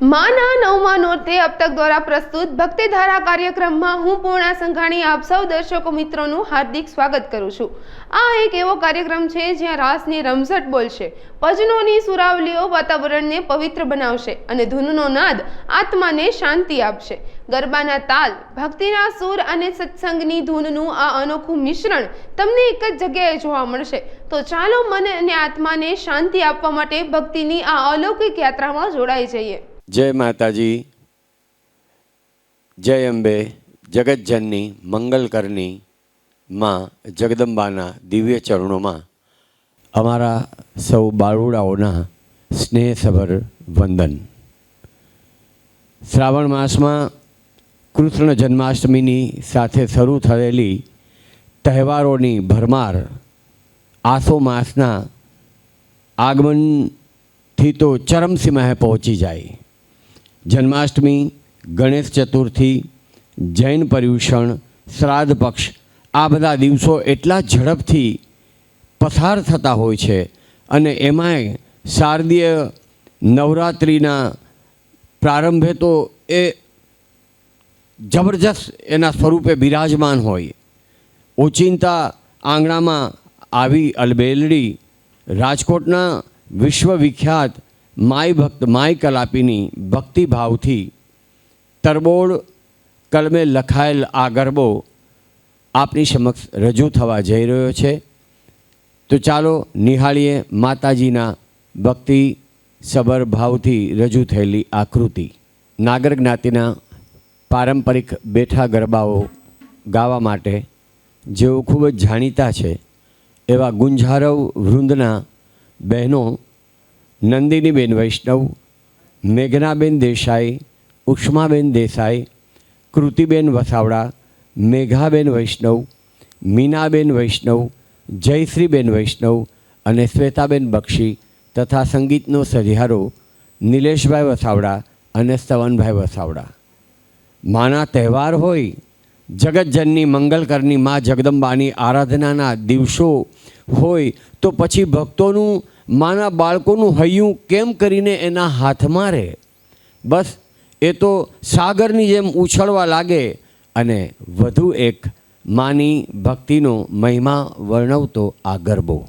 માના નવમા નોરતે અબતક દ્વારા પ્રસ્તુત ભક્તિધારા કાર્યક્રમમાં હું પૂર્ણા સંઘાણી, આપ સૌ દર્શકો મિત્રોનું હાર્દિક સ્વાગત કરું છું. આ એક એવો કાર્યક્રમ છે જ્યાં રાસની રમઝટ બોલશે, ભજનોની સુરાવલીઓ વાતાવરણને પવિત્ર બનાવશે અને ધૂનનો નાદ આત્માને શાંતિ આપશે. ગરબાના તાલ, ભક્તિના સૂર અને સત્સંગની ધૂનનું આ અનોખું મિશ્રણ તમને એક જ જગ્યાએ જોવા મળશે. તો ચાલો મન અને આત્માને શાંતિ આપવા માટે ભક્તિની આ અલૌકિક યાત્રામાં જોડાઈ જઈએ. જય માતાજી, જય અંબે જગતજનની મંગલકરની માં જગદંબાના દિવ્ય ચરણોમાં અમારા સૌ બાળુડાઓના સ્નેહસભર વંદન. શ્રાવણ માસમાં કૃષ્ણ જન્માષ્ટમીની સાથે શરૂ થયેલી તહેવારોની ભરમાર આસો માસના આગમનથી તો ચરમસીમાએ પહોંચી જાય. જન્માષ્ટમી, ગણેશ ચતુર્થી, જૈન પર્યુષણ, શ્રાદ્ધ પક્ષ, આ બધા દિવસો એટલા ઝડપથી પસાર થતા હોય છે અને એમાંય શારદીય નવરાત્રિના પ્રારંભે તો એ જબરજસ્ત એના સ્વરૂપે બિરાજમાન હોય. ઓચિંતા આંગણામાં આવી અલબેલડી, રાજકોટના વિશ્વવિખ્યાત માય ભક્ત માય કલાપીની ભક્તિભાવથી તરબોળ કલમે લખાયેલ આ ગરબો આપની સમક્ષ રજૂ થવા જઈ રહ્યો છે. તો ચાલો નિહાળીએ માતાજીના ભક્તિ સબર ભાવથી રજૂ થયેલી આકૃતિ નાગર જ્ઞાતિના પારંપરિક બેઠા ગરબાઓ ગાવા માટે જેઓ ખૂબ જ જાણીતા છે એવા ગુંજારવ વૃંદના બહેનો નંદિનીબેન વૈષ્ણવ, મેઘનાબેન દેસાઈ, ઉષ્માબેન દેસાઈ, કૃતિબેન વસાવડા, મેઘાબેન વૈષ્ણવ, મીનાબેન વૈષ્ણવ, જયશ્રીબેન વૈષ્ણવ અને શ્વેતાબેન બક્ષી તથા સંગીતનો સરિહારો નિલેશભાઈ વસાવડા અને સ્તવનભાઈ વસાવડા. માના તહેવાર હોય, જગતજનની મંગલકરની મા જગદંબાની આરાધનાના દિવસો હોય, તો પછી ભક્તોનું માના બાળકોનું હૈયું કેમ કરીને એના હાથમાં રહે? બસ, એ તો સાગરની જેમ ઉછળવા લાગે અને વધુ એક માની ભક્તિનો મહિમા વર્ણવતો આ ગરબો.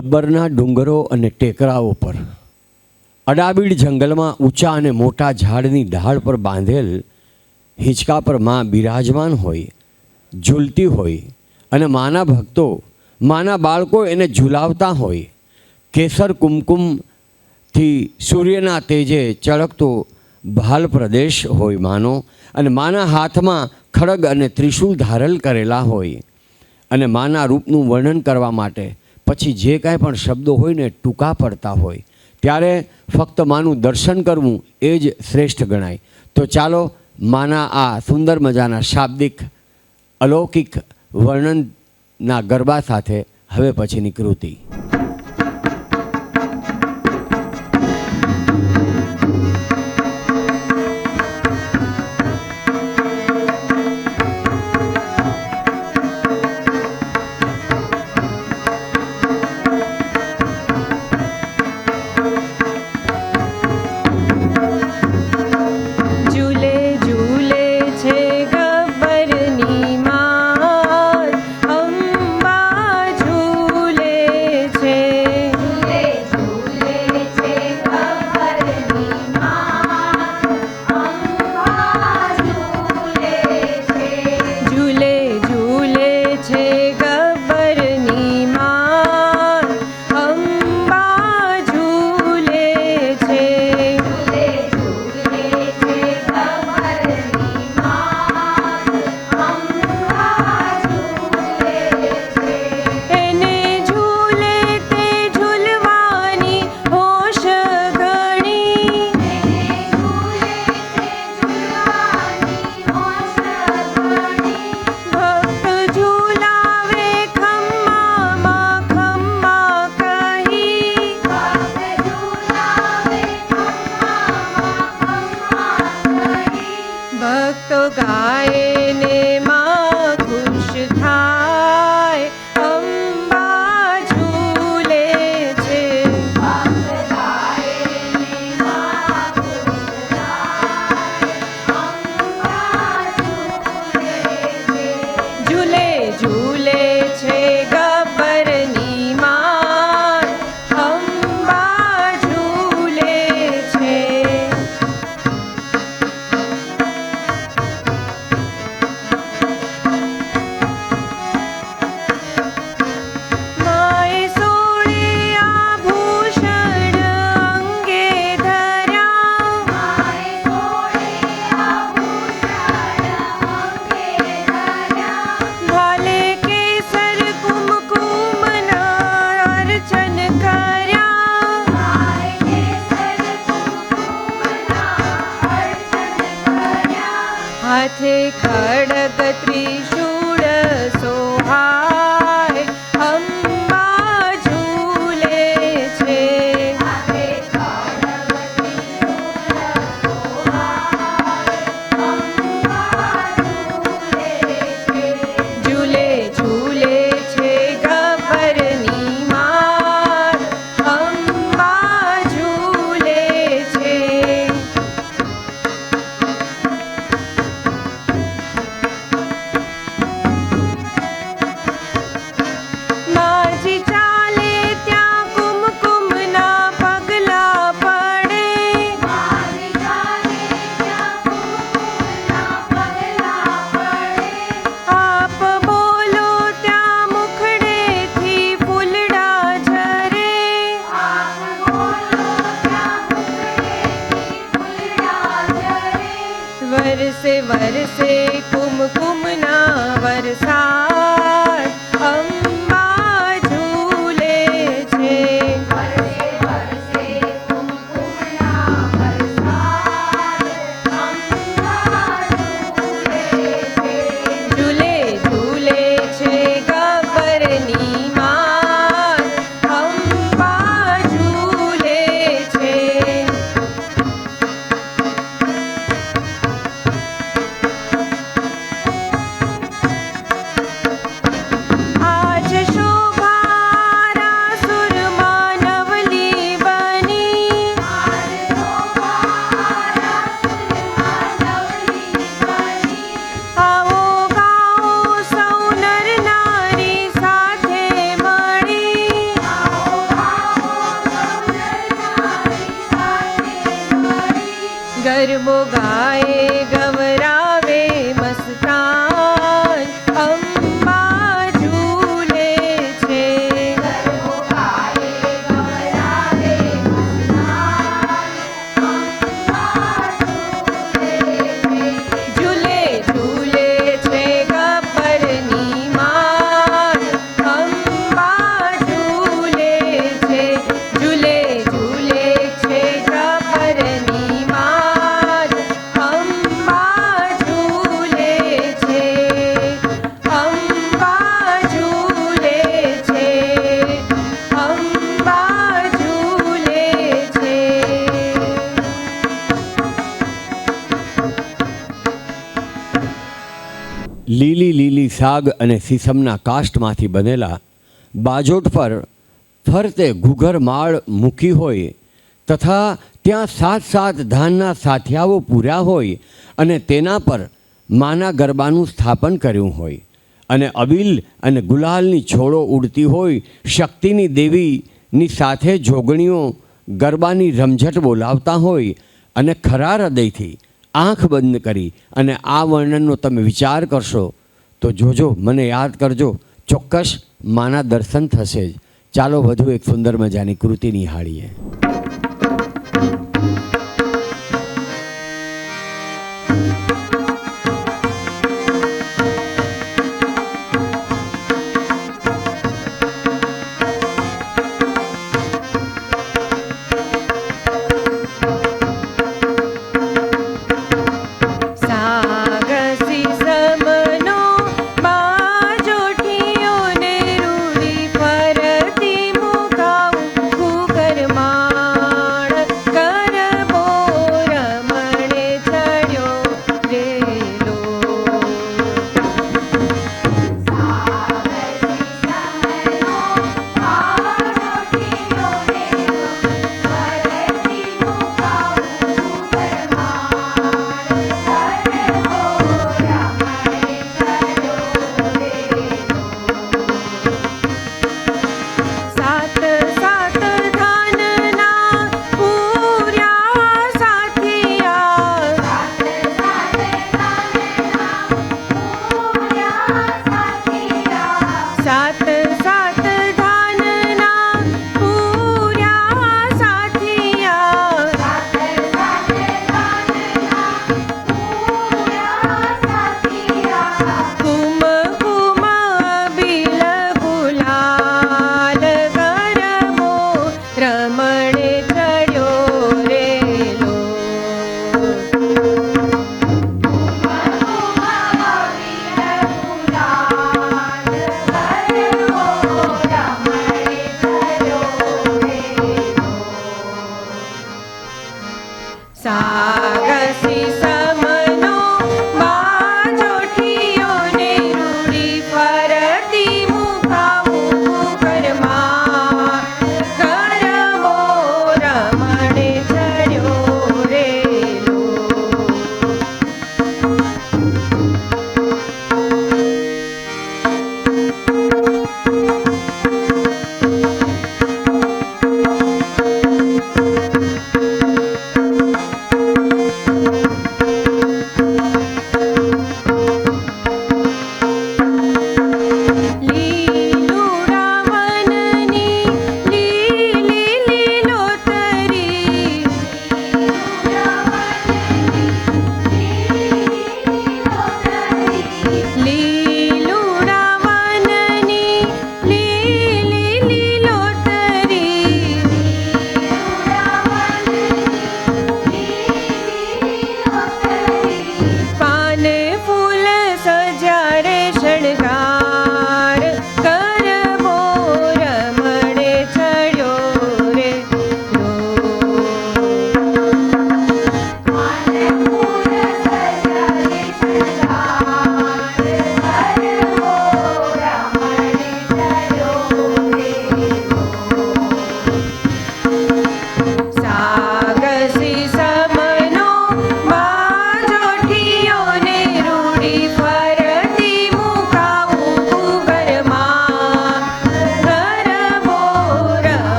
ગબ્બરના ડુંગરો અને ટેકરાઓ પર. અડાબીડ જંગલમાં ઊંચા અને મોટા ઝાડની ઢાળ પર બાંધેલ હિંચકા પરમાં બિરાજમાન હોય, ઝૂલતી હોય અને માના ભક્તો, માના બાળકો એને ઝૂલાવતા હોય. કેસર કુમકુમથી સૂર્યના તેજે ચળકતો ભાલ પ્રદેશ હોય માનો અને માના હાથમાં ખડગ અને ત્રિશૂલ ધારલ કરેલા હોય અને માના રૂપનું વર્ણન કરવા માટે પછી જે કાંઈ પણ શબ્દો હોય ને ટૂંકા પડતા હોય, ત્યારે ફક્ત માનું દર્શન કરવું એ જ શ્રેષ્ઠ ગણાય. તો ચાલો માના આ સુંદર મજાના શાબ્દિક, અલૌકિક વર્ણનના ગરબા સાથે હવે પછીની કૃતિ. સાગ અને સીસમના કાષ્ટમાંથી બનેલા બાજોટ પર ફરતે ઘૂઘર માળ મૂકી હોય તથા ત્યાં સાત સાત ધાનના સાથિયાઓ પૂર્યા હોય અને તેના પર માના ગરબાનું સ્થાપન કર્યું હોય. અને અબીલ અને ગુલાલની છોડો ઉડતી હોય, શક્તિની દેવીની સાથે જોગણીઓ ગરબાની રમઝટ બોલાવતા હોય અને ખરા હૃદયથી આંખ બંધ કરી અને આ વર્ણનનો તમે વિચાર કરશો તો જોજો, મને યાદ કરજો, ચોક્કસ માના દર્શન થશે જ. ચાલો વધુ એક સુંદર મજાની કૃતિ નિહાળીએ.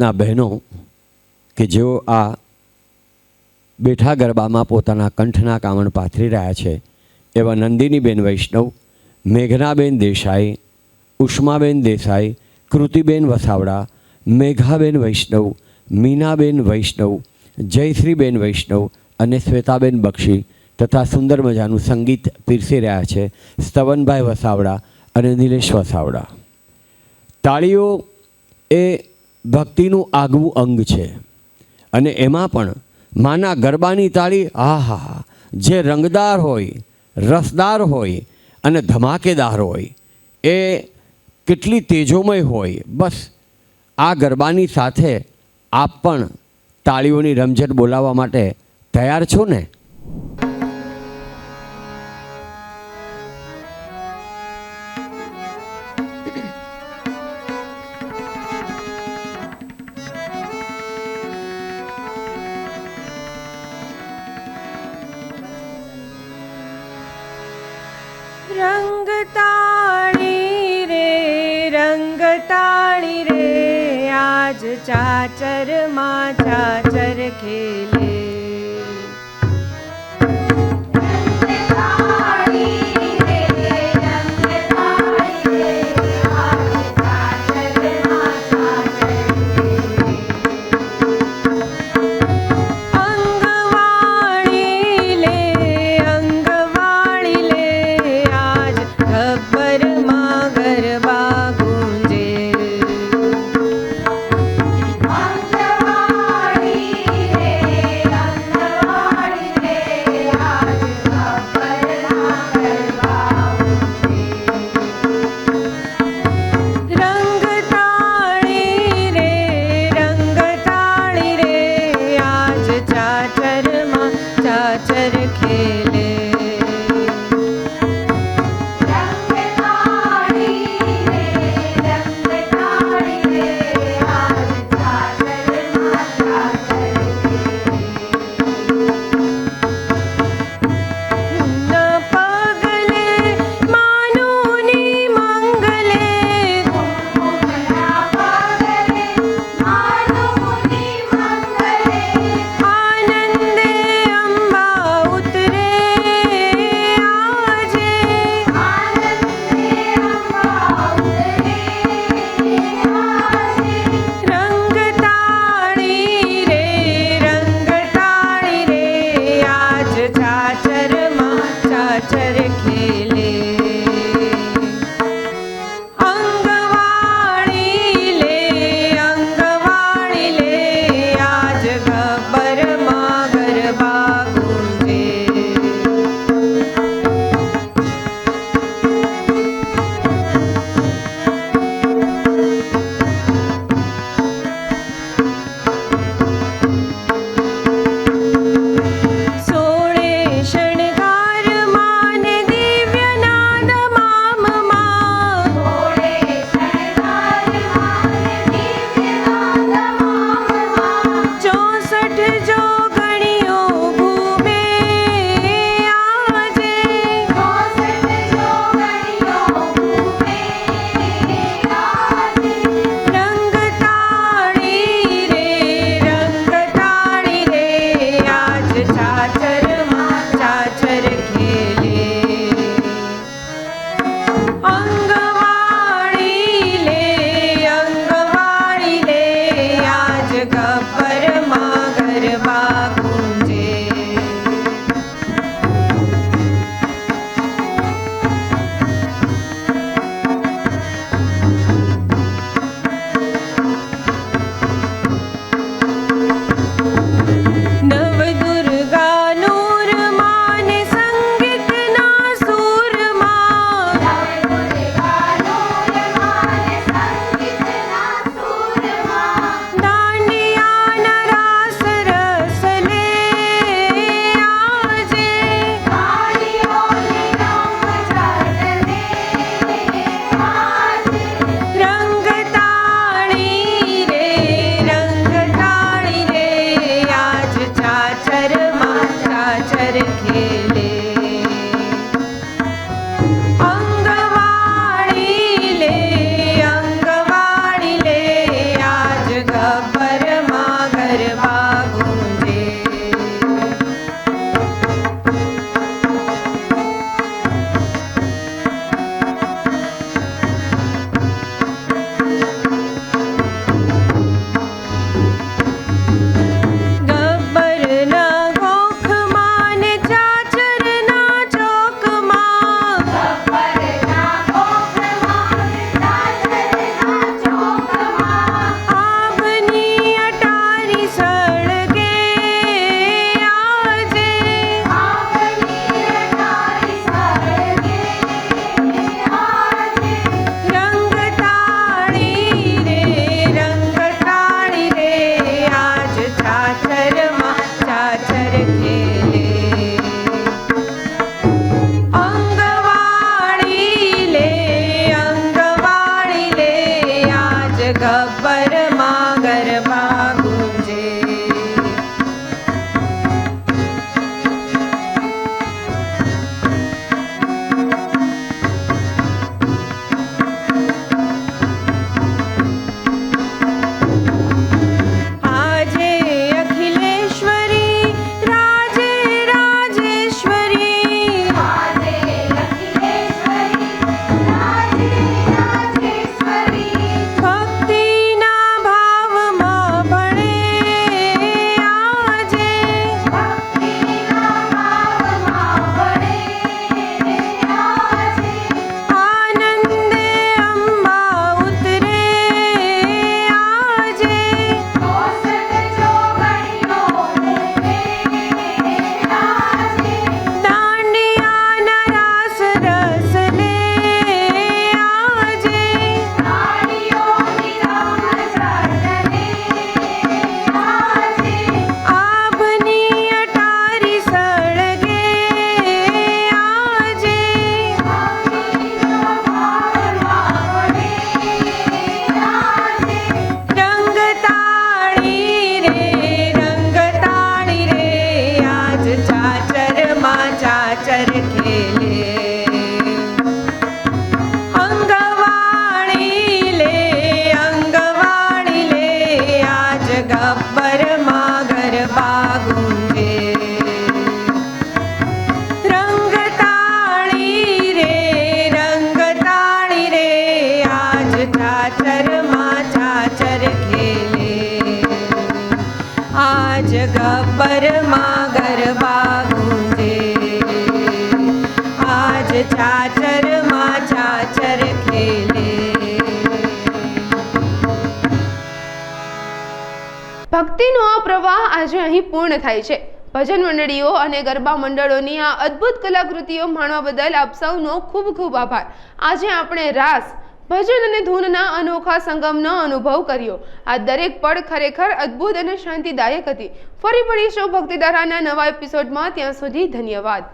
ગ્રુપના બહેનો, કે જેઓ આ બેઠા ગરબામાં પોતાના કંઠના કામણ પાથરી રહ્યા છે, એવા નંદિનીબેન વૈષ્ણવ, મેઘનાબેન દેસાઈ, ઉષ્માબેન દેસાઈ, કૃતિબેન વસાવડા, મેઘાબેન વૈષ્ણવ, મીનાબેન વૈષ્ણવ, જયશ્રીબેન વૈષ્ણવ અને શ્વેતાબેન બક્ષી તથા સુંદર મજાનું સંગીત પીરસી રહ્યા છે સ્તવનભાઈ વસાવડા અને નિલેશ વસાવડા. તાળીઓ એ ભક્તિનું આગવું અંગ છે. અને એમાં પણ માના ગરબાની તાળી, આહા, જે રંગદાર હોય, રસદાર હોય અને ધમાકેદાર હોય, એ કેટલી તેજોમય હોય, બસ આ ગરબાની સાથે આપ પણ તાળીઓની રમઝટ બોલાવવા માટે તૈયાર છો ને? રંગતાળી રે આજ ચાચરમાં ચાચર ખેલે. carta. ભક્તિનો આ પ્રવાહ આજે અહીં પૂર્ણ થાય છે. ભજન મંડળીઓ અને ગરબા મંડળોની આ અદ્ભુત કલાકૃતિઓ માણવા બદલ આપ સૌનો ખૂબ ખૂબ આભાર. આજે આપણે રાસ, ભજન અને ધૂનના અનોખા સંગમનો અનુભવ કર્યો. આ દરેક પળ ખરેખર અદ્ભુત અને શાંતિદાયક હતી. ફરી મળીશું ભક્તિધારાના નવા એપિસોડમાં ત્યાં સુધી ધન્યવાદ.